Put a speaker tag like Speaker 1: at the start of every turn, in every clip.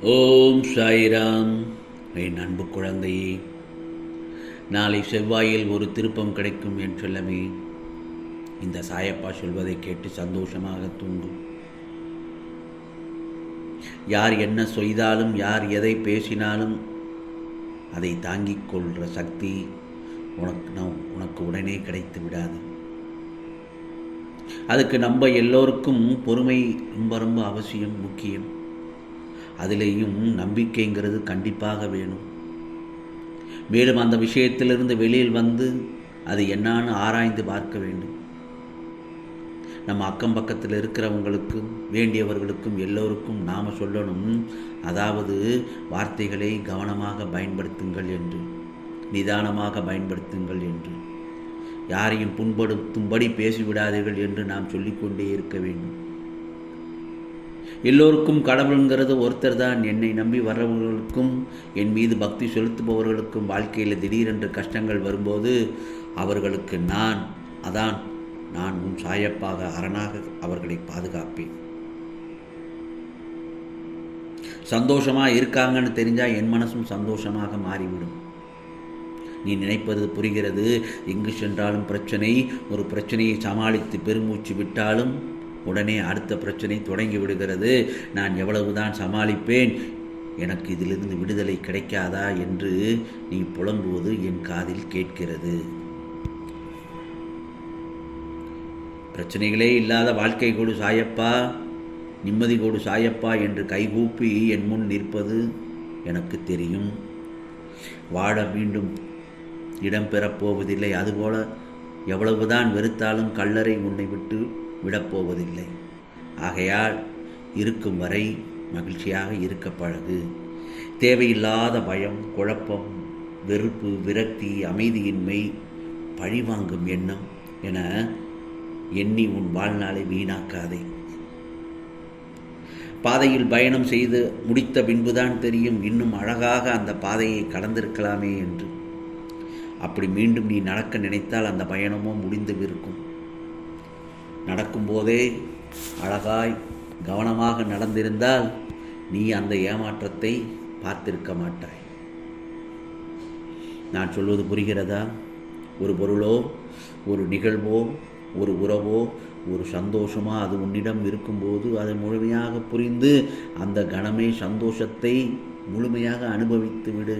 Speaker 1: ஓம் சாய்ராம். என் அன்பு குழந்தையே நாளை செவ்வாயில் ஒரு திருப்பம் கிடைக்கும் என் சொல்லமே. இந்த சாயப்பா சொல்வதை கேட்டு சந்தோஷமாக தூங்கும் யார் என்ன செய்தாலும் யார் எதை பேசினாலும் அதை தாங்கிக் கொள்கிற சக்தி உனக்கு நம் உனக்கு உடனே கிடைத்து விடாது. அதுக்கு நம்ம எல்லோருக்கும் பொறுமை ரொம்ப ரொம்ப அவசியம் முக்கியம். அதிலேயும் நம்பிக்கைங்கிறது கண்டிப்பாக வேணும். மேலும் அந்த விஷயத்திலிருந்து வெளியில் வந்து அது என்னான்னு ஆராய்ந்து பார்க்க வேண்டும். நம்ம அக்கம் பக்கத்தில் இருக்கிறவங்களுக்கும் வேண்டியவர்களுக்கும் எல்லோருக்கும் நாம் சொல்லணும். அதாவது வார்த்தைகளை கவனமாக பயன்படுத்துங்கள் என்று நிதானமாக பயன்படுத்துங்கள் என்று. யாரையும் புண்படுத்தும்படி பேசிவிடாதீர்கள் என்று நாம் சொல்லிக்கொண்டே இருக்க வேண்டும். எல்லோருக்கும் கடவுளுங்கிறது ஒருத்தர் தான். என்னை நம்பி வர்றவர்களுக்கும் என் மீது பக்தி செலுத்துபவர்களுக்கும் வாழ்க்கையில் திடீரென்று கஷ்டங்கள் வரும்போது அவர்களுக்கு நான் அதான் நான் உன் சாயப்பாக அரணாக அவர்களை பாதுகாப்பேன். சந்தோஷமாக இருக்காங்கன்னு தெரிஞ்சால் என் மனசும் சந்தோஷமாக மாறிவிடும். நீ நினைப்பது புரிகிறது. எங்கு சென்றாலும் பிரச்சனை ஒரு பிரச்சனையை சமாளித்து பெருமூச்சு விட்டாலும் உடனே அடுத்த பிரச்சனை தொடங்கி விடுகிறது. நான் எவ்வளவுதான் சமாளிப்பேன்? எனக்கு இதிலிருந்து விடுதலை கிடைக்காதா? என்று நீ புலம்புவது என் காதில் கேட்கிறது. பிரச்சனைகளே இல்லாத வாழ்க்கை கொடு சாயப்பா நிம்மதி கொடு சாயப்பா என்று கைகூப்பி என் முன் நிற்பது எனக்கு தெரியும். வாழ மீண்டும் இடம் பெறப்போவதில்லை அதுபோல எவ்வளவுதான் வெறுத்தாலும் கல்லறை உன்னை விட்டு விடப்போவதில்லை. ஆகையால் இருக்கும் வரை மகிழ்ச்சியாக இருக்க பழகு. தேவையில்லாத பயம் குழப்பம் வெறுப்பு விரக்தி அமைதியின்மை பழிவாங்கும் எண்ணம் என எண்ணி உன் வாழ்நாளை வீணாக்காதே. பாதையில் பயணம் செய்து முடித்த பின்புதான் தெரியும் இன்னும் அழகாக அந்த பாதையை கடந்திருக்கலாமே என்று. அப்படி மீண்டும் நீ நடக்க நினைத்தால் அந்த பயணமும் முடிந்து இருக்கும் நடக்கும்போதே அழகாய் கவனமாக நடந்திருந்தால் நீ அந்த ஏமாற்றத்தை பார்த்திருக்க மாட்டாய். நான் சொல்வது புரிகிறதா? ஒரு பொருளோ ஒரு நிகழ்வோ ஒரு உறவோ ஒரு சந்தோஷமாக அது உன்னிடம் இருக்கும்போது அதை முழுமையாக புரிந்து அந்த கணமே சந்தோஷத்தை முழுமையாக அனுபவித்து விடு.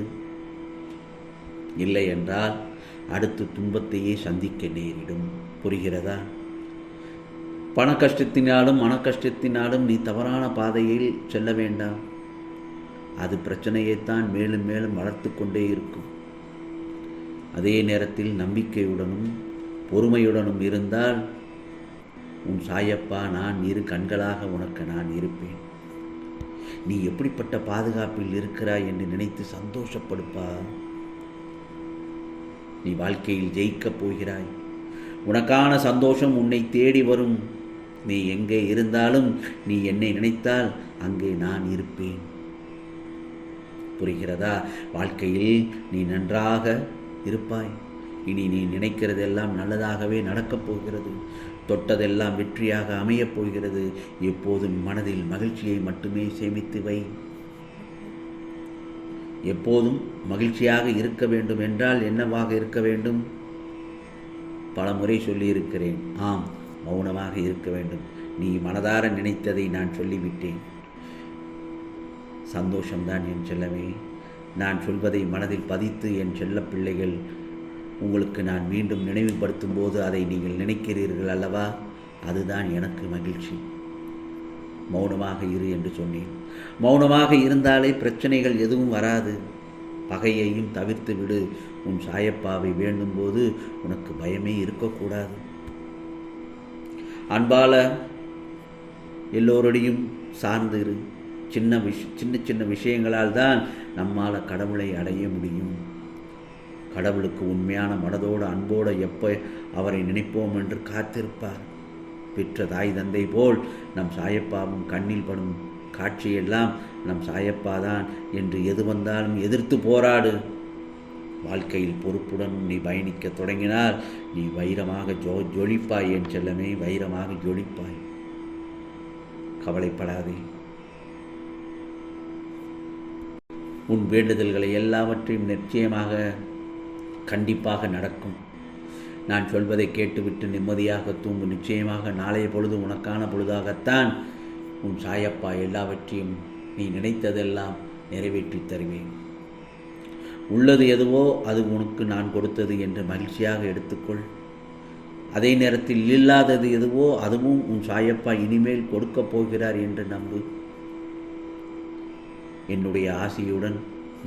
Speaker 1: இல்லை என்றால் அடுத்து துன்பத்தையே சந்திக்க நேரிடும். புரிகிறதா? பண கஷ்டத்தினாலும் மன கஷ்டத்தினாலும் நீ தவறான பாதையில் செல்ல வேண்டாம். அது பிரச்சனையைத்தான் மேலும் மேலும் வளர்த்து கொண்டே இருக்கும். அதே நேரத்தில் நம்பிக்கையுடனும் பொறுமையுடனும் இருந்தால் உன் சாயப்பா நான் இரு கண்களாக உனக்கு நான் இருப்பேன். நீ எப்படிப்பட்ட பாதுகாப்பில் இருக்கிறாய் என்று நினைத்து சந்தோஷப்படுப்பா. நீ வாழ்க்கையில் ஜெயிக்கப் போகிறாய். உனக்கான சந்தோஷம் உன்னை தேடி வரும். நீ எங்கே இருந்தாலும் நீ என்னை நினைத்தால் அங்கே நான் இருப்பேன். புரிகிறதா? வாழ்க்கையில் நீ நன்றாக இருப்பாய். இனி நீ நினைக்கிறதெல்லாம் நல்லதாகவே நடக்கப் போகிறது. தொட்டதெல்லாம் வெற்றியாக அமையப் போகிறது. எப்போதும் மனதில் மகிழ்ச்சியை மட்டுமே சேமித்து வை. எப்போதும் மகிழ்ச்சியாக இருக்க வேண்டும் என்றால் என்னவாக இருக்க வேண்டும்? பல முறை சொல்லியிருக்கிறேன். ஆம் மௌனமாக இருக்க வேண்டும். நீ மனதார நினைத்ததை நான் சொல்லிவிட்டேன். சந்தோஷம்தான் என் செல்லமே. நான் சொல்வதை மனதில் பதித்து என் செல்ல பிள்ளைகள் உங்களுக்கு நான் மீண்டும் நினைவுபடுத்தும் போது அதை நீங்கள் நினைக்கிறீர்கள் அல்லவா? அதுதான் எனக்கு மகிழ்ச்சி. மௌனமாக இரு என்று சொன்னேன். மௌனமாக இருந்தாலே பிரச்சனைகள் எதுவும் வராது. பகையையும் தவிர்த்து விடு. உன் சாயப்பாவை வேண்டும்போது உனக்கு பயமே இருக்கக்கூடாது. அன்பால எல்லோருடையும் சார்ந்து இரு. சின்ன விஷ சின்ன சின்ன விஷயங்களால் தான் நம்மால் கடவுளை அடைய முடியும். கடவுளுக்கு உண்மையான மனதோடு அன்போடு எப்போ அவரை நினைப்போம் என்று காத்திருப்பார். பெற்ற தாய் தந்தை போல் நம் சாயப்பாவும் கண்ணில் படும் காட்சியெல்லாம் நம் சாயப்பாதான் என்று எது வந்தாலும் எதிர்த்து போராடு. வாழ்க்கையில் பொறுப்புடன் நீ பயணிக்க தொடங்கினால் நீ வைரமாக ஜோ ஜொலிப்பாய் என் செல்லமே வைரமாக ஜொலிப்பாய். கவலைப்படாதே. உன் வேண்டுதல்களை எல்லாவற்றையும் நிச்சயமாக கண்டிப்பாக நடக்கும். நான் சொல்வதை கேட்டுவிட்டு நிம்மதியாக தூங்கு. நிச்சயமாக நாளைய பொழுது உனக்கான பொழுதாகத்தான் உன் சாயப்பா எல்லாவற்றையும் நீ நினைத்ததெல்லாம் நிறைவேற்றித் தருவேன். உள்ளது எதுவோ அது உனக்கு நான் கொடுத்தது என்று மகிழ்ச்சியாக எடுத்துக்கொள். அதே நேரத்தில் இல்லாதது எதுவோ அதுவும் உன் சாயப்பா இனிமேல் கொடுக்கப் போகிறார் என்று நம்பு. என்னுடைய ஆசையுடன்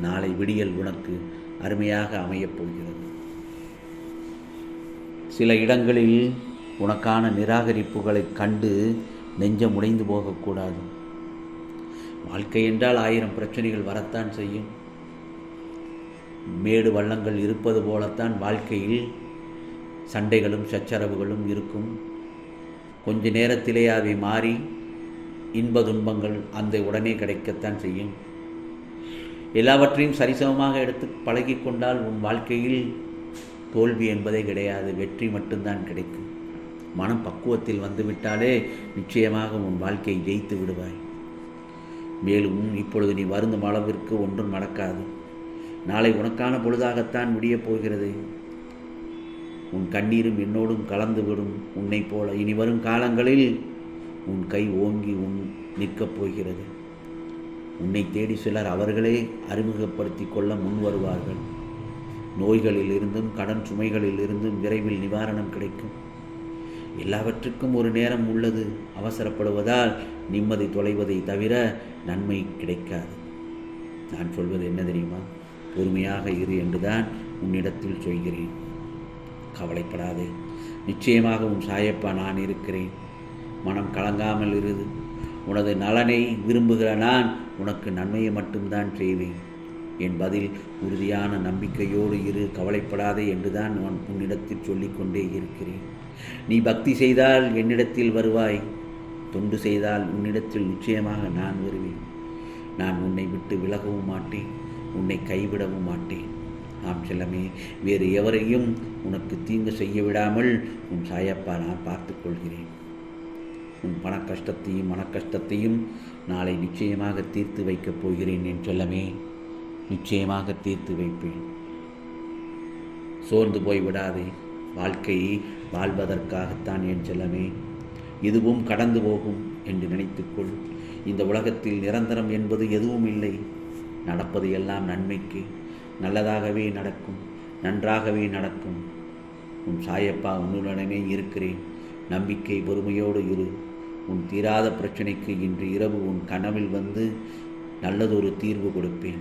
Speaker 1: நாளை விடியல் உனக்கு அருமையாக அமையப் போகிறது. சில இடங்களில் உனக்கான நிராகரிப்புகளைக் கண்டு நெஞ்சம் உடைந்து போகக்கூடாது. வாழ்க்கை என்றால் ஆயிரம் பிரச்சனைகள் வரத்தான் செய்யும். மேடு வள்ளங்கள் இருப்பது போலத்தான் வாழ்க்கையில் சண்டைகளும் சச்சரவுகளும் இருக்கும். கொஞ்ச நேரத்திலே அவை மாறி இன்ப துன்பங்கள் அந்த உடனே கிடைக்கத்தான் செய்யும். எல்லாவற்றையும் சரிசமமாக எடுத்து பழகி கொண்டால் உன் வாழ்க்கையில் தோல்வி என்பதே கிடையாது வெற்றி மட்டும்தான் கிடைக்கும். மனம் பக்குவத்தில் வந்துவிட்டாலே நிச்சயமாக உன் வாழ்க்கையை ஜெயித்து விடுவாய். மேலும் இப்பொழுது நீ வருந்தும் அளவிற்கு ஒன்றும் நடக்காது. நாளை உனக்கான பொழுதாகத்தான் விடியப் போகிறது. உன் கண்ணீரும் என்னோடும் கலந்து விடும் உன்னைப் போல இனி வரும் காலங்களில் உன் கை ஓங்கி உன் நிற்கப் போகிறது. உன்னை தேடி சிலர் அவர்களே அறிமுகப்படுத்தி கொள்ள முன் வருவார்கள். நோய்களில் இருந்தும் கடன் சுமைகளில் இருந்தும் விரைவில் நிவாரணம் கிடைக்கும். எல்லாவற்றுக்கும் ஒரு நேரம் உள்ளது. அவசரப்படுவதால் நிம்மதி தொலைவதை தவிர நன்மை கிடைக்காது. நான் சொல்வது என்ன தெரியுமா? பொறுமையாக இரு என்றுதான் உன்னிடத்தில் சொல்கிறேன். கவலைப்படாதே. நிச்சயமாக உன் சாயப்பா நான் இருக்கிறேன். மனம் கலங்காமல் இரு. உனது நலனை விரும்புகிற நான் உனக்கு நன்மையை மட்டும்தான் செய்வேன். என் பதில் உறுதியான நம்பிக்கையோடு இரு. கவலைப்படாதே என்றுதான் நான் உன்னிடத்தில் சொல்லிக்கொண்டே இருக்கிறேன். நீ பக்தி செய்தால் என்னிடத்தில் வருவாய். தொண்டு செய்தால் உன்னிடத்தில் நிச்சயமாக நான் வருவேன். நான் உன்னை விட்டு விலகவும் மாட்டேன். உன்னை கைவிடவும் மாட்டேன். ஆம் செல்லமே வேறு எவரையும் உனக்கு தீங்கு செய்ய விடாமல் உன் சாயப்பா நான் பார்த்து கொள்கிறேன். உன் பண கஷ்டத்தையும் மனக்கஷ்டத்தையும் நாளை நிச்சயமாக தீர்த்து வைக்கப் போகிறேன் என் செல்லமே. நிச்சயமாக தீர்த்து வைப்பேன். சோர்ந்து போய் விடாதே. வாழ்க்கையை வாழ்வதற்காகத்தான் என் செல்லமே. இதுவும் கடந்து போகும் என்று நினைத்துக்கொள். இந்த உலகத்தில் நிரந்தரம் என்பது எதுவும் இல்லை. நடப்பது எல்லாம் நன்மைக்கு நல்லதாகவே நடக்கும் நன்றாகவே நடக்கும். உன் சாயப்பா உன்னுடனே இருக்கிறேன். நம்பிக்கை பொறுமையோடு இரு. உன் தீராத பிரச்சனைக்கு இன்று இரவு உன் கனவில் வந்து நல்லதொரு தீர்வு கொடுப்பேன்.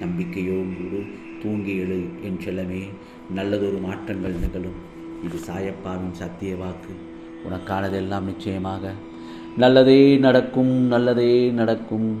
Speaker 1: நம்பிக்கையோடு தூங்கி எழு என் செல்லமே. நல்லதொரு மாற்றங்கள் நிகழும். இது சாயப்பாவின் சத்திய வாக்கு. உனக்கானதெல்லாம் நிச்சயமாக. நல்லதே நடக்கும் நல்லதே நடக்கும்.